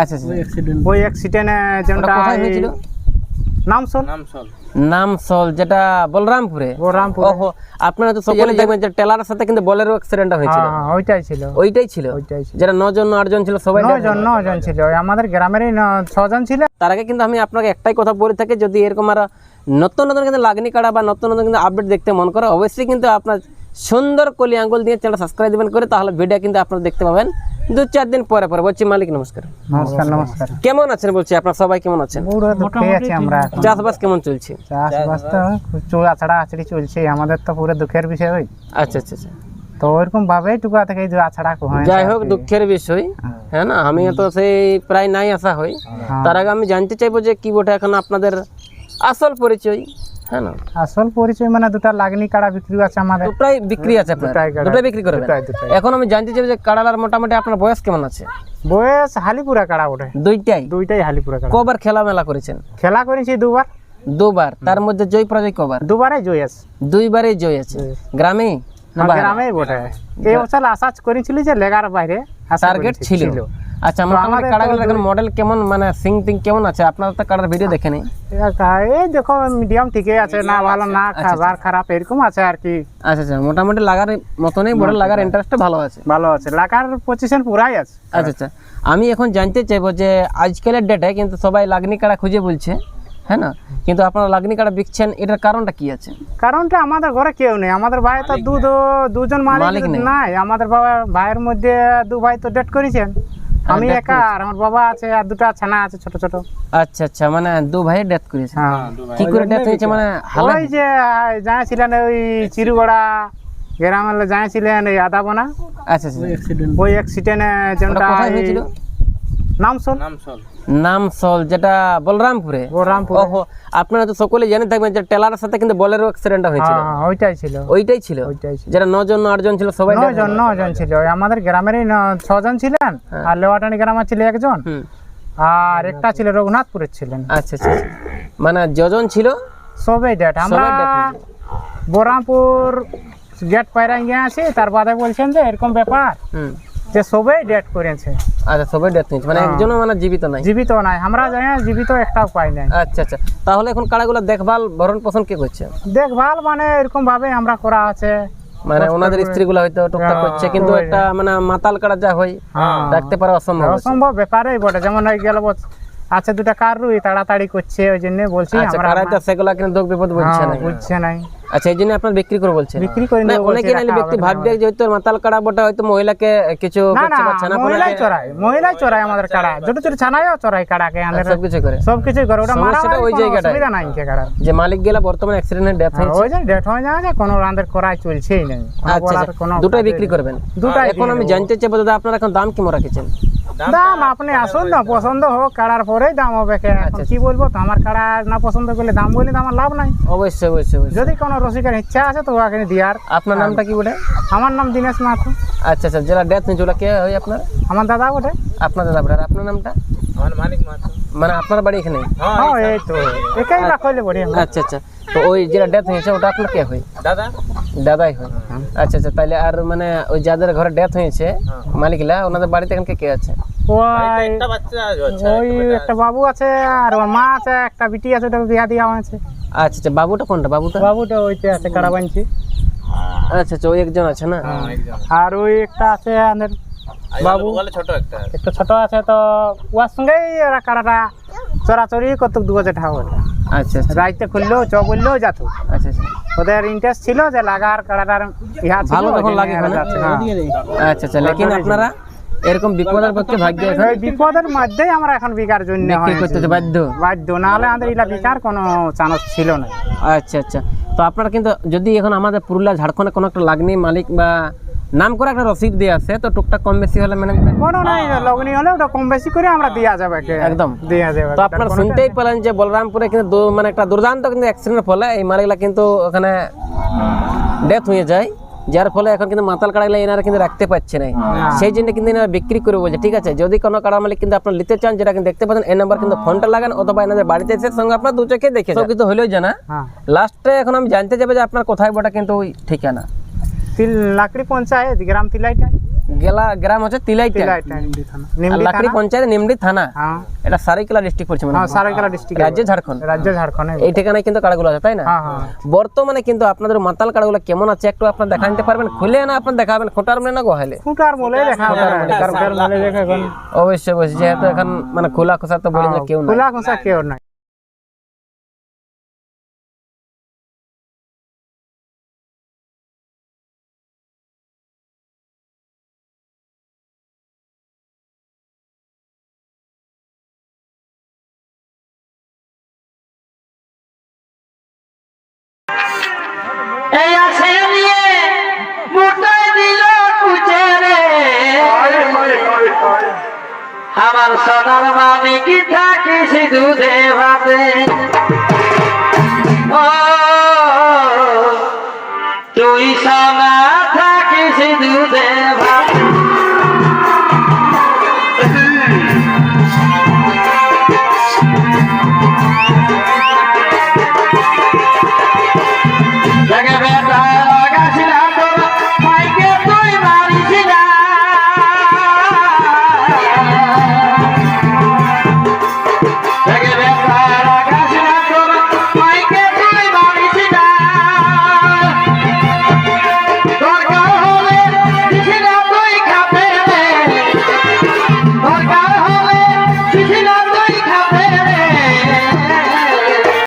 আচ্ছা আচ্ছা। ওই অ্যাক্সিডেন্টে যেটা কোথায় হয়েছিল? নাম শোন নামসল যেটা বলরামপুরে? বলরামপুর। ওহো আপনারা তো সকলে দেখবেন যে টেলারের সাথে কিন্তু বলেরও অ্যাক্সিডেন্ট হয়েছিল। হ্যাঁ ওইটাই ছিল। ওইটাই ছিল? ওইটাই ছিল। যেটা নজন না আটজন ছিল সবাই নয় জন ছিল। আমাদের গ্রামেরই ছজন ছিল। তার আগে কিন্তু আমি আপনাকে একটাই কথা বলে থাকি যদি এরকম আর নতুন নতুন কিন্তু লাগনি কাটা বা নতুন নতুন কিন্তু আপডেট দেখতে মন করে অবশ্যই কিন্তু আপনার সুন্দর কলি আঙ্গুল দিয়ে চ্যানেল সাবস্ক্রাইব দিবেন করে তাহলে ভিডিও কিন্তু আপনারা দেখতে পাবেন। দু চার দিন পরে পরে। বলছি মালিক নমস্কার। নমস্কার নমস্কার। কেমন আছেন বলছি আপনার সবাই কেমন আছেন? আমরা চাষবাস কেমন চলছে? চাষবাস তো চোরা ছাড়া আছড়ি চলছে আমাদের তো পুরো দুঃখের বিষয়। ওই আচ্ছা আচ্ছা আচ্ছা। তো ওইরকম ভাবে টুকা থেকে আছড়া হয় যাই হোক দুঃখের বিষয় হ্যাঁ। না? আমি তো সেই প্রায় নাই আসা হই হ্যাঁ। তার আগে আমি জানতে চাইব যে কি বটে এখন আপনাদের আসল পরিচয়। হ্যাঁ না? আসল পরিচয় মানে দুটা লাগনি কাড়া বিক্রি আছে আমাদের দুটাই বিক্রি আছে দুটাই দুটাই বিক্রি করবেন। এখন আমি জানতে চাইব যে কাড়ালার মোটামুটি আপনার বয়স কেমন আছে? বয়স হালিপুরা কাড়া ওঠে দুইটাই? দুইটাই হালিপুরা কাড়া। কবার খেলা মেলা করেছেন? খেলা করেছি দুবার। দুবার। তার মধ্যে জয় পরাজয় কবার? দুবারে জয় আছে। দুইবারই জয় আছে। গ্রামে বাইরে? গ্রামেই বটে। এই বছর আশা করেছিলি যে লেগার বাইরে। টার্গেট ছিল। আচ্ছা মোটামুটি আমাদের তো এখন মডেল কেমন মানে সিং টিং কেমন আছে? আপনারা তো কাড়ার ভিডিও দেখেনি। এই দেখো মিডিয়াম ঠিকই আছে না ভালো না খাবার খারাপ এরকম আছে আর কি। আচ্ছা আচ্ছা মোটামুটি লাগার মতনই বড় লাগার ইন্টারেস্টটা ভালো আছে। ভালো আছে লাগার পজিশন পুরাই আছে। আচ্ছা আচ্ছা। আমি এখন জানতে চাইব যে আজকালের ডেটে কিন্তু সবাই লাগনি কাড়া খুঁজে বলছে হ্যাঁ না? কিন্তু আপনারা লাগনি কাড়া বিকছেন এটার কারণটা কি আছে? কারণটা আমাদের ঘরে কেউ নেই আমাদের ভাই তো দু দু- দুজন মালিক মালিক নাই। আমাদের বাবা ভাইয়ের মধ্যে দু ভাই তো ডেট করেছেন। আমি একা আর আমার বাবা আছে আর দুটা ছানা আছে ছোট ছোট। আচ্ছা আচ্ছা মানে দু ভাই ডেথ করেছে। হ্যাঁ। কি করে ডেথ হয়েছে মানে ওই যে যাইছিলেন ওই চিরুগড়া গ্রামের যাইছিলেন এই আদাবনা আচ্ছা আচ্ছা ওই অ্যাক্সিডেন্টে যেটা নামসল হয়েছিল? নাম শোন নামসল যেটা বলরামপুরে? বলরামপুর। ওহো আপনারা তো সকলে জেনে থাকবেন যে টেলারের সাথে কিন্তু বলেরও অ্যাক্সিডেন্ট হয়েছিল। হ্যাঁ ওইটাই ছিল। ওইটাই ছিল? ওইটাই ছিল। যেটা নজন আটজন ছিল সবাই নয় জন নয় ছিল। আমাদের গ্রামেরই ছজন ছিলেন আর লেওয়াটানি গ্রামের ছিল একজন। আর একটা ছিল রঘুনাথপুরের ছিলেন। আচ্ছা আচ্ছা আচ্ছা। মানে যজন ছিল? সবাই ডেট আমরা date গেট পায়রা গিয়ে আছি তার বাদে বলছেন যে এরকম ব্যাপার। হুম। যে সবাই ডেট করেছে। আচ্ছা সবাই ডেট নিয়েছে। মানে একজনও মানে জীবিত নাই? জীবিত নাই। আমরা জীবিত একটাও পাই নাই। আচ্ছা আচ্ছা। তাহলে এখন কাড়াগুলো দেখভাল ভরণ পোষণ কে করছে? দেখভাল মানে এরকম ভাবে আমরা করা আছে। মানে ওনাদের স্ত্রীগুলো হয়তো টুকটাক করছে কিন্তু একটা মানে মাতাল কাড়া যা হয় রাখতে পারা অসম্ভব অসম্ভব ব্যাপারে বটে। যেমন ওই গেল আছে দুটা কার রুই তাড়াতাড়ি করছে ওই জন্য বলছি আচ্ছা আমরা সেগুলা কিন্তু দুঃখ বিপদ বলছে না। হ্যাঁ, বুঝছে নাই। আচ্ছা এই জন্য আপনার বিক্রি করে বলছেন। বিক্রি করে না অনেকে ব্যক্তি ভাববে যে হয়তো মাতাল কাড়া বটা হয়তো মহিলাকে কিছু না না ছানা মহিলাই চড়াই আমাদের কাড়া। ছোট ছোট ছানাইও চড়াই কাড়াকে আমাদের সব কিছু করে। সব কিছু করে। ওটা মারা সমস্যাটা ওই জায়গাটায়। অসুবিধা নাই কে কাড়া যে মালিক গেলা বর্তমানে অ্যাক্সিডেন্টে ডেথ হয়েছে। ওই যে ডেট হয়ে যায় কোনো রান্দের করাই চলছেই নাই। আচ্ছা আচ্ছা। দুটাই বিক্রি করবেন। দুটাই এখন আমি জানতে চাইব দাদা আপনারা এখন দাম কেমন রাখেছেন? দাম আপনি আসুন না পছন্দ হোক কাড়ার পরেই দাম হবে কে। আচ্ছা, এখন কি বলব তো আমার কাড়া না পছন্দ করলে দাম বলে তো আমার লাভ নাই। অবশ্যই অবশ্যই অবশ্যই। যদি কোনো রসিকের ইচ্ছা আছে তো ওকে দিয়ার। আপনার নামটা কি বলে আমার নাম দিনেশ মাথু। আচ্ছা আচ্ছা যারা ডেথ হয়েছে ওরা কে হয় আপনার? আমার দাদা বটে। আপনার দাদা বলে আর আপনার নামটা? মানে আপনার বাড়ি এখানে? হ্যাঁ এই তো একাই রাখলে বড়ি আচ্ছা আচ্ছা। তো ওই যেটা ডেথ হয়েছে ওটা আপনার কে হয়? দাদা? দাদাই হয়। আচ্ছা আচ্ছা তাহলে আর মানে ওই যাদের ঘরে ডেথ হয়েছে মালিকলা ওনাদের বাড়িতে এখন কে কে আছে? ওই একটা বাচ্চা আছে ওই একটা বাবু আছে আর ওর মা আছে একটা বিটি আছে ওটা বিয়া দিয়া আছে আচ্ছা আচ্ছা বাবুটা কোনটা? বাবুটা? বাবুটা ওইতে আছে কাড়া বানছি আচ্ছা আচ্ছা ওই একজন আছে না? আর ওই একটা আছে আমাদের বাবু? ছোট একটা। একটা ছোট আছে তো সঙ্গেই কাড়াটা কত দু হাজার টাকা ওটা আচ্ছা আচ্ছা। রাইতে খুললেও চ বললেও যেত। আচ্ছা আচ্ছা। ওদের ইন্টারেস্ট ছিল যে লাগার কাড়াটার ইহা ভালো তখন লাগে হ্যাঁ। আচ্ছা আচ্ছা লেকিন আপনারা? এরকম বিপদের পক্ষে ভাগ্য এখন বিপদের মধ্যেই আমরা এখন বিকার জন্য বিক্রি করতে তো বাধ্য। না হলে আমাদের এটা বিকার কোনো চান্স ছিল না। আচ্ছা আচ্ছা। তো আপনারা কিন্তু যদি এখন আমাদের পুরুলিয়া ঝাড়খণ্ডে কোনো একটা লাগনি মালিক বা নাম করে একটা রসিদ দিয়ে আছে তো টুকটাক কম বেশি হলে মানে কোনো নাই লগ্নি হলে ওটা কম বেশি করে আমরা দিয়া যাবে একদম। দিয়া যাবে তো আপনারা শুনতেই পেলেন যে বলরামপুরে কিন্তু মানে একটা দুর্দান্ত কিন্তু অ্যাক্সিডেন্টের ফলে এই মালিকগুলা কিন্তু ওখানে ডেথ হয়ে যায় যার ফলে এখন কিন্তু মাতাল কাড়াগুলা এনারা কিন্তু রাখতে পারছে না। সেই জন্য কিন্তু এনারা বিক্রি করে বলছে ঠিক আছে যদি কোনো কাড়া মালিক কিন্তু আপনার নিতে চান যেটা কিন্তু দেখতে পাচ্ছেন এই নাম্বার কিন্তু ফোনটা লাগান অথবা এনাদের বাড়িতে এসে সঙ্গে আপনার দু চোখে দেখে কিন্তু হলেও জানা লাস্টে এখন আমি জানতে যাব যে আপনার কোথায় বটা কিন্তু ওই ঠিকানা। লাকড়ি পঞ্চায়েত গ্রাম তিলাইটা গেলা গ্রাম হচ্ছে তিলাইটা লাকড়ি পঞ্চায়েত নিমডি থানা। হ্যাঁ। এটা সারাইকেলা ডিস্ট্রিক্ট পড়ছে মানে সারাইকেলা ডিস্ট্রিক্ট রাজ্য ঝাড়খণ্ড। রাজ্য ঝাড়খণ্ড এই ঠিকানায় কিন্তু কার্ডগুলো আছে তাই না? হ্যাঁ বর্তমানে কিন্তু আপনাদের মাতাল কার্ডগুলো কেমন আছে একটু আপনার দেখা নিতে পারবেন। খুলে না আপনার দেখাবেন খোটার মানে না গোহালে? খুঁটার দেখা দেখা অবশ্যই অবশ্যই। যেহেতু এখন মানে খোলা খোসা তো বলি না কেউ না খোলা খোসা কেউ নাই। আমার সোনার মামি কি থাকিস দুধে ভাতে? তুই সোনা